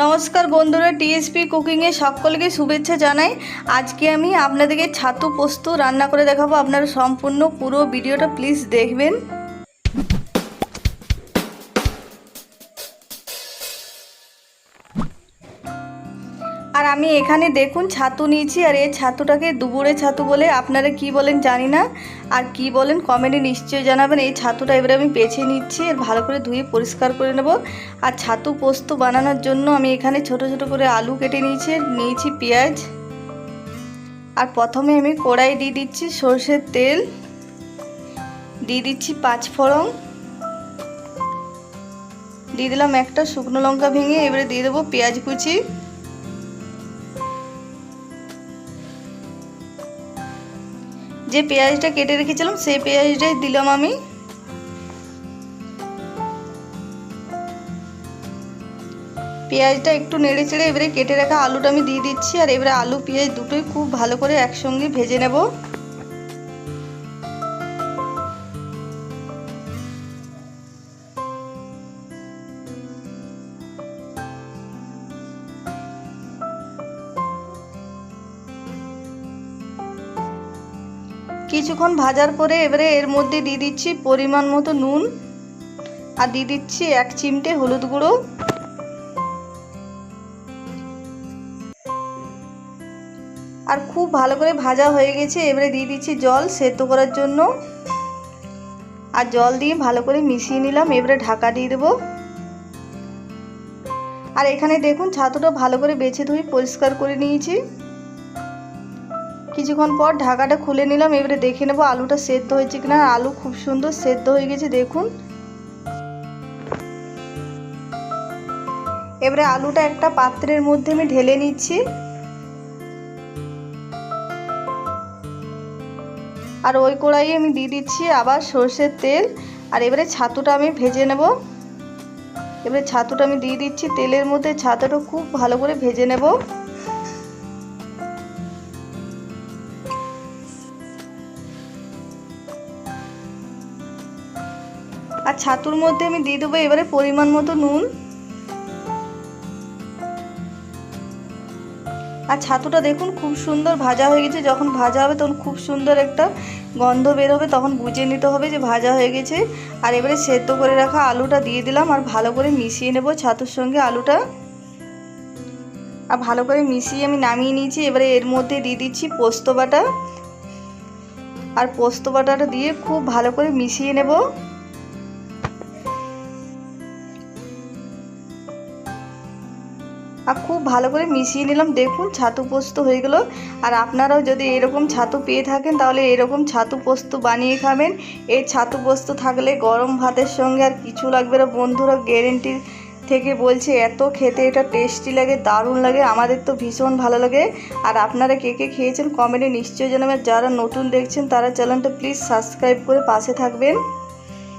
নমস্কার বন্ধুরা, টিএসপি কুকিংয়ে সকলকে শুভেচ্ছা জানাই। আজকে আমি আপনাদেরকে ছাতু পোস্ত রান্না করে দেখাবো। আপনারা সম্পূর্ণ পুরো ভিডিওটা প্লিজ দেখবেন। আর আমি এখানে দেখুন ছাতু নিয়েছি, আর এই ছাতুটাকে দুপুরে ছাতু বলে আপনারা কি বলেন জানি না। আর কি বলেন কমেন্টে নিশ্চয়ই জানাবেন, এই ছাতুটা এবারে আমি বেছে নিচ্ছি আর ভালো করে ধুয়ে পরিষ্কার করে নেব। আর ছাতু পোস্ত বানানোর জন্য আমি এখানে ছোট ছোট করে আলু কেটে নিয়েছি নিয়েছি পেঁয়াজ। আর প্রথমে আমি কড়াই দিয়ে দিচ্ছি সর্ষের তেল, দিয়ে দিচ্ছি পাঁচ ফোড়ন। দিয়ে দিলাম একটা শুকনো লঙ্কা ভেঙে এবারে দিয়ে দেবো পেঁয়াজ কুচি। যে পেঁয়াজটা কেটে রেখেছিলাম, সেই পেঁয়াজটাই দিলাম আমি। পেঁয়াজটা একটু নেড়ে চেড়ে এবারে কেটে রাখা আলুটা আমি দিয়ে দিচ্ছি, আর এবারে আলু, পেঁয়াজ দুটোই খুব ভালো করে একসঙ্গে ভেজে নেব। কিছুক্ষণ ভাজার পরে এবারে এর মধ্যে দিয়ে দিচ্ছি পরিমাণ মতো নুন। আর দিয়ে দিচ্ছি এক চিমটে হলুদ গুঁড়ো। আর খুব ভালো করে ভাজা হয়ে গেছে, এবারে দিয়ে দিচ্ছি জল সেদ্ধ করার জন্য। আর জল দিয়ে ভালো করে মিশিয়ে নিলাম, এবারে ঢাকা দিয়ে দেবো। আর এখানে দেখুন ছাতুটা ভালো করে বেছে ধুয়ে পরিষ্কার করে নিয়েছি। কিছুক্ষণ পর ঢাকাটা খুলে নিলাম, এবারে দেখে নেব আলুটা সেদ্ধ হয়েছে কিনা। আলু খুব সুন্দর সেদ্ধ হয়ে গেছে, দেখুন। এবারে আলুটা একটা পাত্রের মধ্যে আমি ঢেলে নিচ্ছি। আর ওই কড়াই আমি দিয়ে দিচ্ছি আবার সর্ষের তেল। আর এবারে ছাতুটা আমি ভেজে নেব। এবারে ছাতুটা আমি দিয়ে দিচ্ছি তেলের মধ্যে, ছাতুটা খুব ভালো করে ভেজে নেব। আর ছাতুর মধ্যে আমি দিয়ে দেবো এবারে পরিমাণ মতো নুন। আর ছাতুটা দেখুন খুব সুন্দর ভাজা হয়ে গেছে। যখন ভাজা হবে তখন খুব সুন্দর একটা গন্ধ বের হবে, তখন বুঝে নিতে হবে যে ভাজা হয়ে গেছে। আর এবারে সেদ্ধ করে রাখা আলুটা দিয়ে দিলাম আর ভালো করে মিশিয়ে নেব ছাতুর সঙ্গে আলুটা। আর ভালো করে মিশিয়ে আমি নামিয়ে নিয়েছি। এবারে এর মধ্যে দিয়ে দিচ্ছি পোস্ত বাটা। আর পোস্ত বাটাটা দিয়ে খুব ভালো করে মিশিয়ে নেব। আর খুব ভালো করে মিশিয়ে নিলাম। দেখুন, ছাতু পোস্ত হয়ে গেল। আর আপনারাও যদি এরকম ছাতু পেয়ে থাকেন, তাহলে এরকম ছাতু পোস্ত বানিয়ে খাবেন। এই ছাতু পোস্ত থাকলে গরম ভাতের সঙ্গে আর কিছু লাগবে না। বন্ধুরা গ্যারেন্টি থেকে বলছে, এত খেতে এটা টেস্টি লাগে, দারুণ লাগে, আমাদের তো ভীষণ ভালো লাগে। আর আপনারা কে কে খেয়েছেন কমেন্টে নিশ্চয়ই জানাবেন। যারা নতুন দেখছেন, তারা চ্যানেলটা প্লিজ সাবস্ক্রাইব করে পাশে থাকবেন।